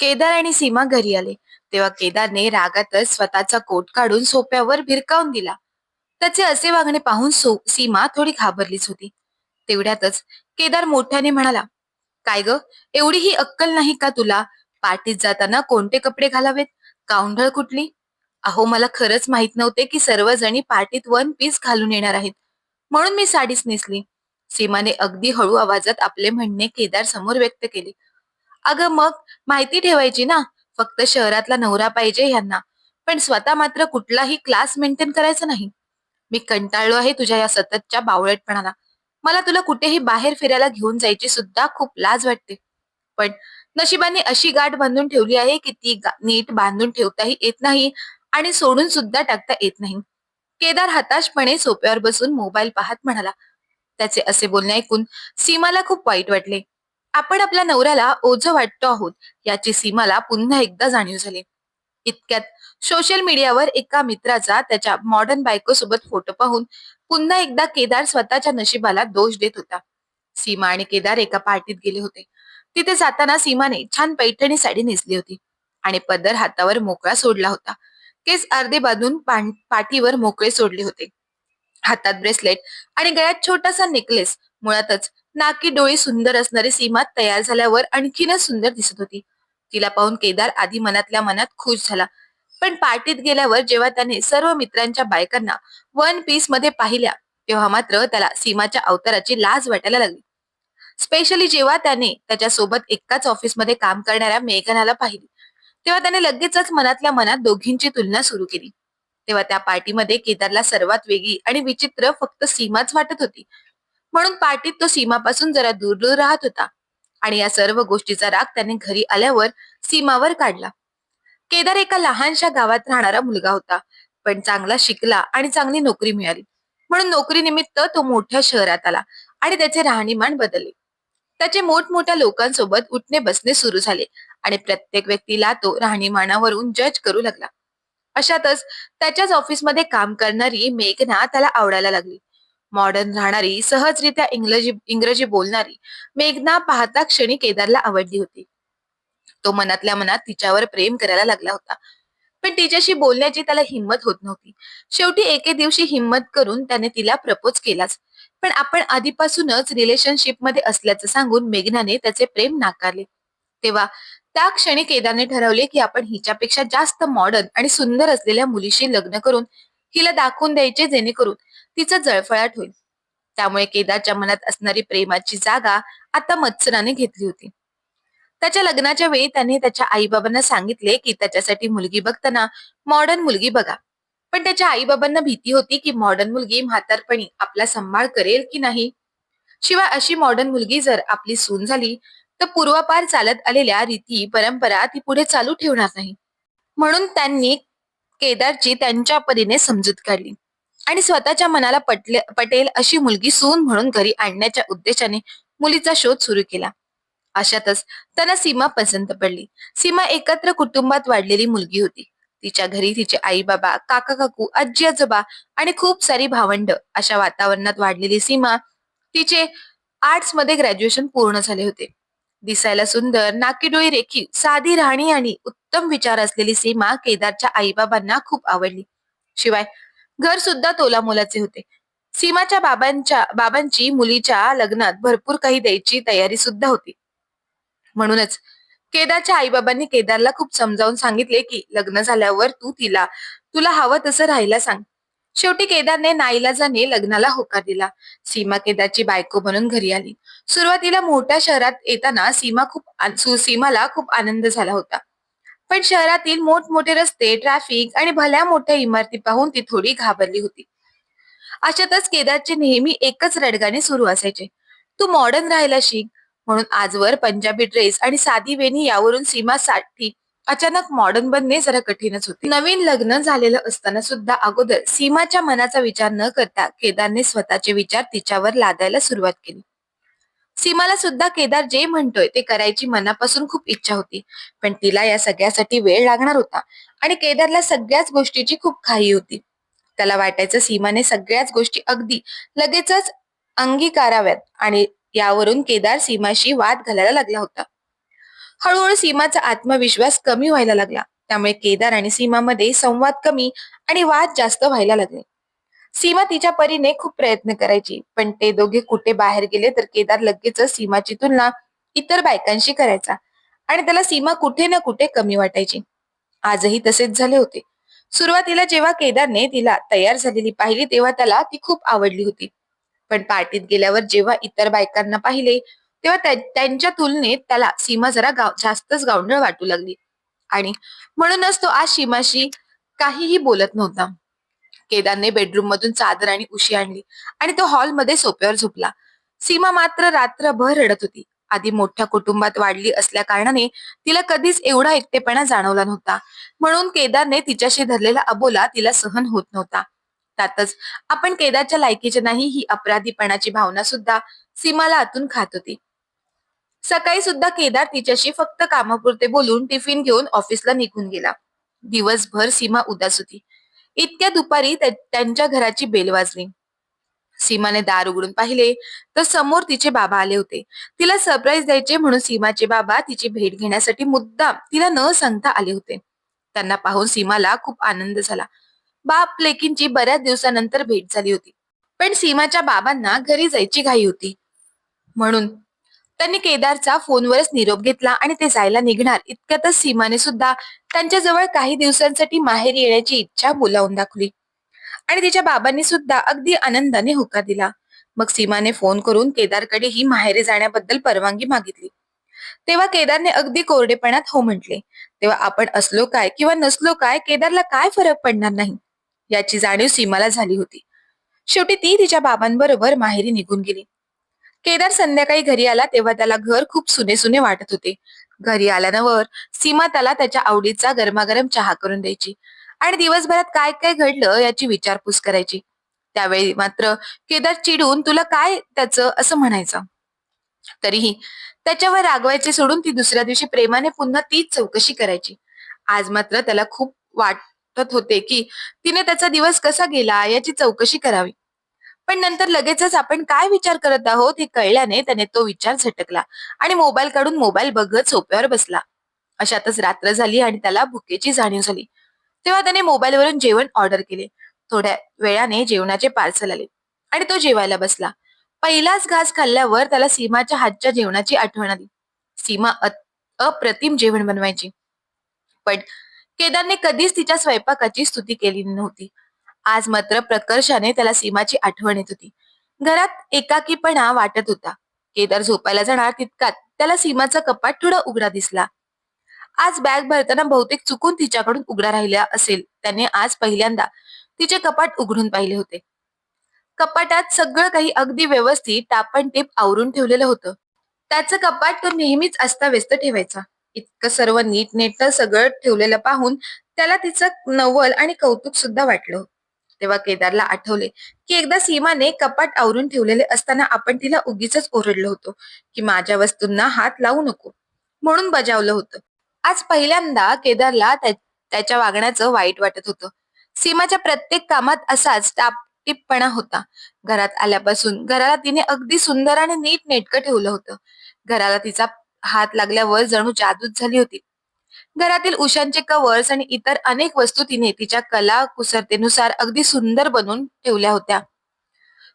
केदार आणि सीमा घरी आले. तेव्हा केदारने रागातच स्वतःचा कोट काढून सोप्यावर भिरकावून दिला. त्याचे असे वागणे पाहून सो सीमा थोडी घाबरलीच होती. तेवढ्यातच केदार मोठ्याने म्हणाला काय ग? एवढी ही अक्कल नाही का तुला? पार्टीत जाताना कोणते कपडे घालावेत? काउंढळ कुठली? अहो मला खरंच माहीत नव्हते की सर्वजणी पार्टीत वन पीस घालून येणार आहेत. म्हणून मी साडीच नेसली. सीमाने अगदी हळू आवाजात आपले म्हणणे केदार समोर व्यक्त केले. अगं मग माहिती ठेवायची ना. फक्त शहरातला नवरा पाहिजे ह्यांना. पण स्वतः मात्र कुठलाही क्लास मेंटेन करायचा नाही. मी कंटाळलो आहे तुझ्या या सततच्या बावळटपणाला. मला तुला कुठेही बाहेर फिरायला घेऊन जायची सुद्धा खूप लाज वाटते. पण नशिबाने अशी गाठ बांधून ठेवली आहे की ती नीट बांधून ठेवताही येत नाही आणि सोडून सुद्धा टाकता येत नाही. केदार हताशपणे सोप्यावर बसून मोबाईल पाहत म्हणाला त्याचे असे बोलणे ऐकून सीमाला खूप वाईट वाटले. आपण आपल्या नवऱ्याला ओझं वाटतो आहोत याची सीमाला पुन्हा एकदा जाणीव झाली. इतक्यात सोशल मीडियावर एका मित्राचा त्याच्या मॉडर्न बायको सोबत फोटो पाहून पुन्हा एकदा केदार स्वतःच्या नशिबाला दोष देत होता. सीमा आणि केदार एका पार्टीत गेले होते. तिथे जाताना सीमाने छान पैठणी साडी नेसली होती आणि पदर हातावर मोकळा सोडला होता. केस अर्धे बांधून पाठीवर मोकळे सोडले होते. हातात ब्रेसलेट आणि गळ्यात छोटासा नेकलेस मुळातच नाकी डोळी सुंदर असणारी सीमा तयार झाल्यावर आणखीनच सुंदर दिसत होती. तिला पाहून केदार आधी मनातल्या मनात खुश झाला. पण पार्टीत गेल्यावर जेव्हा त्याने सर्व मित्रांच्या बायकांना वन पीसमध्ये पाहिल्या तेव्हा मात्र त्याला सीमाच्या अवताराची लाज वाटायला लागली. स्पेशली जेव्हा त्याने त्याच्या सोबत एकाच ऑफिसमध्ये काम करणाऱ्या मेघनाला पाहिली तेव्हा त्याने लगेचच मनातल्या मनात दोघींची तुलना सुरू केली. तेव्हा त्या पार्टीमध्ये केदारला सर्वात वेगळी आणि विचित्र फक्त सीमाच वाटत होती. म्हणून पार्टीत तो सीमापासून जरा दूर दूर राहत होता. आणि या सर्व गोष्टीचा राग त्याने घरी आल्यावर सीमावर काढला. केदार एका लहानशा गावात राहणारा मुलगा होता. पण चांगला शिकला आणि चांगली नोकरी मिळाली. म्हणून नोकरीनिमित्त तो मोठ्या शहरात आला आणि त्याचे राहणीमान बदलले. त्याचे मोठमोठ्या लोकांसोबत उठणे बसणे सुरू झाले आणि प्रत्येक व्यक्तीला तो राहणीमानावरून जज करू लागला. अशातच त्याच्याच ऑफिसमध्ये काम करणारी मेघना त्याला आवडायला लागली. मॉडर्न राहणारी सहजरित्या इंग्रजी इंग्रजी बोलणारी मेघना पाहता क्षणी केदारला आवडली होती. तो मनातल्या मनात तिच्यावर प्रेम करायला लागला होता. पण तिच्याशी बोलण्याची त्याला हिंमत होत नव्हती. शेवटी एके दिवशी हिंमत करून त्याने तिला प्रपोज केलाच. पण आपण आधीपासूनच रिलेशनशिपमध्ये असल्याचं सांगून मेघनाने त्याचे प्रेम नाकारले. तेव्हा त्या क्षणी केदारने ठरवले की आपण हिच्यापेक्षा जास्त मॉडर्न आणि सुंदर असलेल्या मुलीशी लग्न करून हिला दाखवून द्यायचे जेणेकरून तिचं जळफळाट होईल. त्यामुळे केदारच्या मनात असणारी प्रेमाची जागा आता मत्सराने घेतली होती. त्याच्या लग्नाच्या वेळी त्याने त्याच्या आईबाबांना सांगितले की त्याच्यासाठी मुलगी बघताना मॉडर्न मुलगी बघा. पण त्याच्या आईबाबांना भीती होती की मॉडर्न मुलगी म्हातारपणी आपला सांभाळ करेल की नाही? शिवाय अशी मॉडर्न मुलगी जर आपली सून झाली तर पूर्वापार चालत आलेल्या रीती परंपरा ती पुढे चालू ठेवणार नाही. म्हणून त्यांनी केदारची त्यांच्या परीने समजूत काढली. आणि स्वतःच्या मनाला पटले पटेल अशी मुलगी सून म्हणून घरी आणण्याच्या उद्देशाने मुलीचा शोध सुरू केला. अशातच त्यांना सीमा पसंत पडली. सीमा एकत्र कुटुंबात वाढलेली मुलगी होती. तिच्या घरी तिचे आई बाबा काका काकू आजी आजोबा आणि खूप सारी भावंड अशा वातावरणात वाढलेली सीमा तिचे आर्ट्समध्ये ग्रॅज्युएशन पूर्ण झाले होते. दिसायला सुंदर नाकीडोळी रेखीव साधी राहणी आणि उत्तम विचार असलेली सीमा केदारच्या आईबाबांना खूप आवडली. शिवाय घर सुद्धा तोला मोलाचे होते. सीमाच्या बाबांच्या बाबांची मुलीच्या लग्नात भरपूर काही द्यायची तयारी सुद्धा होती. म्हणूनच केदारच्या आईबाबांनी केदारला खूप समजावून सांगितले की लग्न झाल्यावर तू तिला तुला हवं तसं राहायला सांग. शेवटी केदारने नाईलाजाने लग्नाला होकार दिला. सीमा केदारची बायको म्हणून घरी आली. सुरुवातीला मोठ्या शहरात येताना सीमा खूप सीमाला खूप आनंद झाला होता. पण शहरातील मोठमोठे रस्ते ट्रॅफिक आणि भल्या मोठ्या इमारती पाहून ती थोडी घाबरली होती. अशातच केदारचे नेहमी एकच रडगाणे सुरू असायचे. तू मॉडर्न राहायला शिक म्हणून आजवर पंजाबी ड्रेस आणि साधी वेणी यावरून सीमासाठी अचानक मॉडर्न बनणे जरा कठीणच होते. नवीन लग्न झालेलं असताना सुद्धा अगोदर सीमाच्या मनाचा विचार न करता केदारने स्वतःचे विचार तिच्यावर लादायला सुरुवात केली. सीमाला सुद्धा केदार जे म्हणतोय ते करायची मनापासून खूप इच्छा होती. पण तिला या सगळ्यासाठी वेळ लागणार होता आणि केदारला सगळ्याच गोष्टीची खूप घाई होती. त्याला वाटायचं सीमाने सगळ्याच गोष्टी अगदी लगेचच अंगीकाराव्यात आणि यावरून केदार सीमाशी वाद घालायला लागला होता. हळूहळू सीमाचा आत्मविश्वास कमी व्हायला लागला. त्यामुळे केदार आणि सीमामध्ये संवाद कमी आणि वाद जास्त व्हायला लागले. सीमा तिच्या परीने खूप प्रयत्न करायची पण ते दोघे कुठे बाहेर गेले तर केदार लगेच सीमाची तुलना इतर बायकांशी करायचा आणि त्याला सीमा कुठे ना कुठे कमी वाटायची. आजही तसेच झाले होते. सुरुवातीला जेव्हा केदारने तिला तयार झालेली पाहिली तेव्हा त्याला ती खूप आवडली होती. पण पार्टीत गेल्यावर जेव्हा इतर बायकांना पाहिले तेव्हा त्यांच्या तुलनेत त्याला सीमा जरा गाव जास्तच गावंढळ वाटू लागली. आणि म्हणूनच तो आज सीमाशी काहीही बोलत नव्हता. केदारने बेडरूम मधून चादर आणि उशी आणली आणि तो हॉलमध्ये सोप्यावर झोपला. सीमा मात्र रात्रभर रडत होती. आधी मोठ्या कुटुंबात वाढली असल्या कारणाने तिला कधीच एवढा एकटेपणा जाणवला नव्हता. म्हणून केदारने तिच्याशी धरलेला अबोला तिला सहन होत नव्हता. त्यातच आपण केदारच्या लायकीचे नाही ही अपराधीपणाची भावना सुद्धा सीमाला आतून खात होती. सकाळी सुद्धा केदार तिच्याशी फक्त कामापुरते बोलून टिफिन घेऊन ऑफिसला निघून गेला. दिवसभर सीमा उदास होती. इतक्या दुपारी त्यांच्या घराची बेल वाजली. सीमाने दार उघडून पाहिले तर समोर तिचे बाबा आले होते. तिला सरप्राईज द्यायचे म्हणून सीमाचे बाबा तिची भेट घेण्यासाठी मुद्दाम तिला न सांगता आले होते. त्यांना पाहून सीमाला खूप आनंद झाला. बाप लेकींची बऱ्याच दिवसानंतर भेट झाली होती. पण सीमाच्या बाबांना घरी जायची घाई होती. म्हणून त्यांनी केदारचा फोनवरच निरोप घेतला आणि ते जायला निघणार. इतक्यातच सीमाने सुद्धा त्यांच्याजवळ काही दिवसांसाठी माहेरी येण्याची इच्छा बोलावून दाखवली. आणि तिच्या बाबांनी सुद्धा अगदी आनंदाने होकार दिला. मग सीमाने फोन करून केदारकडे ही माहेरी जाण्याबद्दल परवानगी मागितली. तेव्हा केदारने अगदी कोरडेपणात हो म्हटले तेव्हा आपण असलो काय किंवा नसलो काय केदारला काय फरक पडणार नाही? याची जाणीव सीमाला झाली होती. शेवटी ती तिच्या बाबांबरोबर माहेरी निघून गेली. केदार संध्याकाळी घरी आला तेव्हा त्याला घर खूप सुने सुने वाटत होते. घरी आल्यानवर सीमा त्याला त्याच्या आवडीचा गरमागरम चहा करून द्यायची. आणि दिवसभरात काय काय घडलं याची विचारपूस करायची. त्यावेळी मात्र केदार चिडून तुला काय त्याचं? असं म्हणायचं. तरीही त्याच्यावर रागवायचे सोडून ती दुसऱ्या दिवशी प्रेमाने पुन्हा तीच चौकशी करायची. आज मात्र त्याला खूप वाटत होते की तिने त्याचा दिवस कसा गेला याची चौकशी करावी. पण नंतर लगेचच आपण काय विचार करत आहोत हे कळल्याने त्याने तो विचार झटकला आणि मोबाईल काढून मोबाईल बघत सोप्यावर बसला. अशातच रात्र झाली आणि त्याला भुकेची जाणीव झाली. तेव्हा त्याने मोबाईलवरून जेवण ऑर्डर केले. थोड्या वेळाने जेवणाचे पार्सल आले आणि तो जेवायला बसला. पहिलाच घास खाल्ल्यावर त्याला सीमाच्या हातच्या जेवणाची आठवण आली. सीमा अप्रतिम जेवण बनवायची. पण केदारने कधीच तिच्या स्वयंपाकाची स्तुती केली नव्हती. आज मात्र प्रकर्षाने त्याला सीमाची आठवण येत होती. घरात एकाकीपणा वाटत होता. केदार झोपायला जाणार तितकात त्याला सीमाचा कपाट थोडा उघडा दिसला. आज बॅग भरताना बहुतेक चुकून तिच्याकडून उघडा राहिला असेल. त्याने आज पहिल्यांदा तिचे कपाट उघडून पाहिले होते. कपाटात सगळं काही अगदी व्यवस्थित टापण टेप आवरून ठेवलेलं होतं. त्याचं कपाट तो नेहमीच अस्ताव्यस्त ठेवायचा. इतकं सर्व नीट नेट सगळं ठेवलेलं पाहून त्याला तिचं नवल आणि कौतुक सुद्धा वाटलं. तेव्हा केदारला आठवले की एकदा सीमाने कपाट आवरून ठेवलेले असताना आपण तिला उगीच ओरडलो होतो की माझ्या वस्तूंना हात लावू नको म्हणून बजावलं होतं. आज पहिल्यांदा केदारला त्याच्या वागण्याचं वाईट वाटत होतं. सीमाच्या प्रत्येक कामात असाच टापटीपणा होता. घरात आल्यापासून घराला तिने अगदी सुंदर आणि नीट नेटकं ठेवलं होतं. घराला तिचा हात लागल्यावर जणू जादूच झाली होती. घरातील उशांचे कवर्स आणि इतर अनेक वस्तू तिने तिच्या कला कुसरतेनुसार अगदी सुंदर बनवून ठेवल्या होत्या.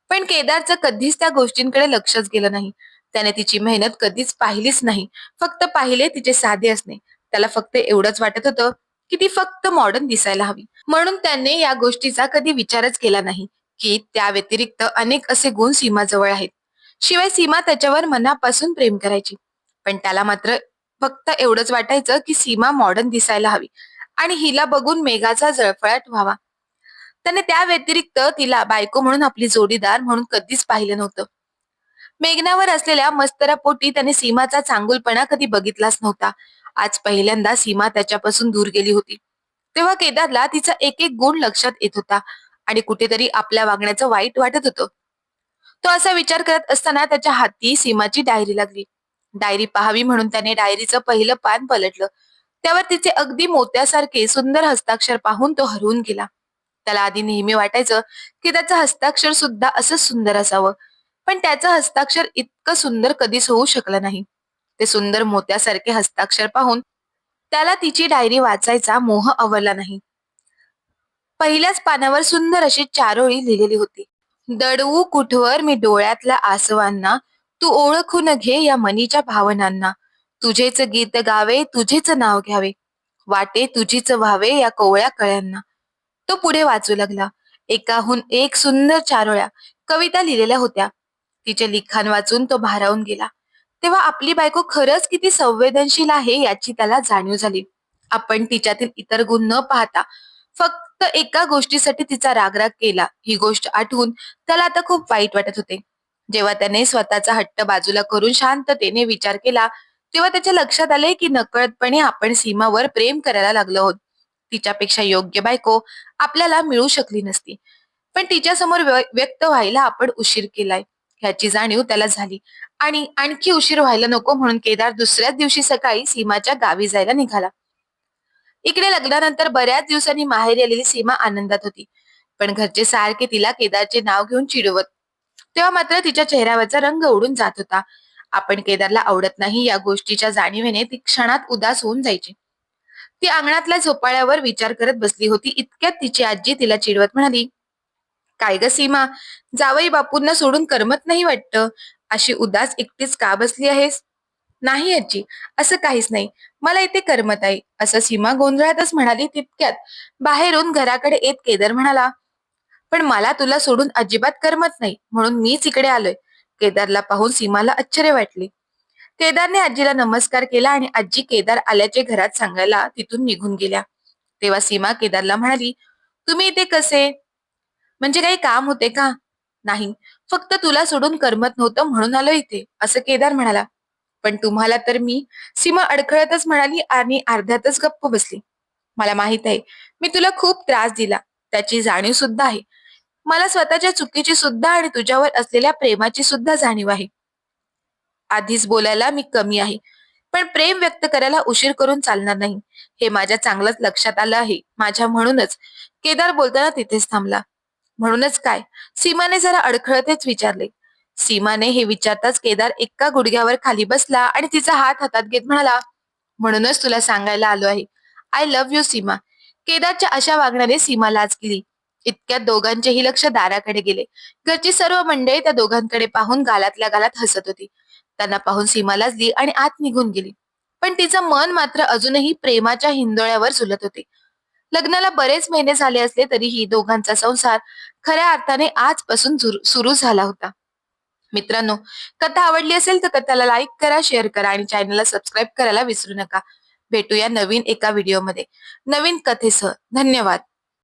पण केदारचं कधीच त्या गोष्टींकडे लक्षच गेलं नाही. त्याने तिची मेहनत कधीच पाहिलीच नाही. फक्त पाहिले तिचे साधे असणे. त्याला फक्त एवढंच वाटत होतं की ती फक्त मॉडर्न दिसायला हवी. म्हणून त्याने या गोष्टीचा कधी विचारच केला नाही की त्या व्यतिरिक्त अनेक असे गुण सीमाजवळ आहेत. शिवाय सीमा त्याच्यावर मनापासून प्रेम करायची. पण त्याला मात्र फक्त एवढंच वाटायचं की सीमा मॉडर्न दिसायला हवी. आणि हिला बघून मेघाचा जळफळाट व्हावा. त्याने त्या व्यतिरिक्त तिला बायको म्हणून आपली जोडीदार म्हणून कधीच पाहिलं नव्हतं. मेघनावर असलेल्या मस्तरापोटी त्याने सीमाचा चांगुलपणा कधी बघितलाच नव्हता. आज पहिल्यांदा सीमा त्याच्यापासून दूर गेली होती. तेव्हा केदारला तिचा एक एक गुण लक्षात येत होता आणि कुठेतरी आपल्या वागण्याचं वाईट वाटत होतं. तो असा विचार करत असताना त्याच्या हाती सीमाची डायरी लागली. डायरी पाहावी म्हणून त्याने डायरीचं पहिलं पान पलटलं. त्यावर तिचे अगदी मोत्यासारखे सुंदर हस्ताक्षर पाहून तो हरवून गेला. त्याला आधी नेहमी वाटायचं की त्याचं हस्ताक्षर सुद्धा असंच सुंदर असावं पण त्याचं हस्ताक्षर इतकं सुंदर कधीच होऊ शकलं नाही. ते सुंदर मोत्यासारखे हस्ताक्षर पाहून त्याला तिची डायरी वाचायचा मोह आवरला नाही. पहिल्याच पानावर सुंदर अशी चारोळी लिहिलेली होती. दडवू कुठवर मी डोळ्यातल्या आसवांना तू ओळखून घे या मनीच्या भावनांना. तुझेच गीत गावे तुझेच नाव घ्यावे. वाटे तुझीच व्हावे या कोवळ्या कळ्यांना. तो पुढे वाचू लागला. एकाहून एक सुंदर चारोळ्या कविता लिहिलेल्या होत्या. तिचे लिखाण वाचून तो भारावून गेला. तेव्हा आपली बायको खरंच किती संवेदनशील आहे याची त्याला जाणीव झाली. आपण तिच्यातील इतर गुण न पाहता फक्त एका गोष्टीसाठी तिचा रागराग केला. ही गोष्ट आठवून त्याला आता खूप वाईट वाटत होते. जेव्हा त्याने स्वतःचा हट्ट बाजूला करून शांततेने विचार केला तेव्हा त्याच्या लक्षात आले की नकळतपणे आपण सीमावर प्रेम करायला लागलो आहोत. तिच्यापेक्षा योग्य बायको आपल्याला मिळू शकली नसती. पण तिच्या समोर व्यक्त व्हायला आपण उशीर केलाय. ह्याची जाणीव त्याला झाली. आणि आणखी उशीर व्हायला नको म्हणून केदार दुसऱ्याच दिवशी सकाळी सीमाच्या गावी जायला निघाला. इकडे लग्नानंतर बऱ्याच दिवसांनी माहेरी आलेली सीमा आनंदात होती. पण घरचे सारखे तिला केदारचे नाव घेऊन चिडवत तेव्हा मात्र तिच्या चेहऱ्यावरचा रंग उडून जात होता. आपण केदारला आवडत नाही या गोष्टीच्या जाणीवेने ती क्षणात उदास होऊन जायची. ती अंगणातल्या झोपाळ्यावर विचार करत बसली होती. इतक्यात तिची आजी तिला चिडवत म्हणाली काय ग सीमा जावई बापूंना सोडून करमत नाही वाटतं? अशी उदास एकटीच का बसली आहेस? नाही आजी असं काहीच नाही. मला इथे करमत आहे. असं सीमा गोंधळातच म्हणाली. तितक्यात बाहेरून घराकडे येत केदार म्हणाला पण मला तुला सोडून अजिबात करमत नाही म्हणून मीच इकडे आलोय. केदारला पाहून सीमाला आश्चर्य वाटले. केदारने आजीला नमस्कार केला आणि आजी केदार आल्याचे घरात सांगायला तिथून निघून गेल्या. तेव्हा सीमा केदारला म्हणाली तुम्ही इथे कसे? म्हणजे काही काम होते का? नाही फक्त तुला सोडून करमत नव्हतं म्हणून आलो इथे असं केदार म्हणाला. पण तुम्हाला तर मी सीमा अडखळतच म्हणाली आणि अर्ध्यातच गप्प बसली. मला माहीत आहे मी तुला खूप त्रास दिला. त्याची जाणीव सुद्धा आहे. मला स्वतःच्या चुकीची सुद्धा आणि तुझ्यावर असलेल्या प्रेमाची सुद्धा जाणीव आहे. आधीच बोलायला मी कमी आहे. पण प्रेम व्यक्त करायला उशीर करून चालणार नाही. हे माझ्या चांगलंच लक्षात आलं आहे. माझ्या म्हणूनच. केदार बोलताना तिथेच थांबला. म्हणूनच काय? सीमाने जरा अडखळतेच विचारले. सीमाने हे विचारताच केदार एका गुडघ्यावर खाली बसला आणि तिचा हात हातात घेत म्हणाला म्हणूनच तुला सांगायला आलो आहे. I love you Seema. केदारच्या अशा वागण्याने सीमा लाचली इतक्यात दोघांचेही लक्ष दाराकडे गेले. घरची सर्व मंडळी त्या दोघांकडे पाहून गालातल्या गालात हसत होती. त्यांना पाहून सीमा लाजली आणि आत निघून गेली. पण तिचं मन मात्र अजूनही प्रेमाच्या हिंदोळ्यावर झुलत होते. लग्नाला बरेच महिने झाले असले तरीही दोघांचा संसार खऱ्या अर्थाने आजपासून सुरू झाला होता. मित्रांनो कथा आवडली असेल तर कथाला लाईक करा शेअर करा आणि चॅनलला सबस्क्राईब करायला विसरू नका. भेटूया नवीन एका व्हिडिओमध्ये नवीन कथेसह. धन्यवाद.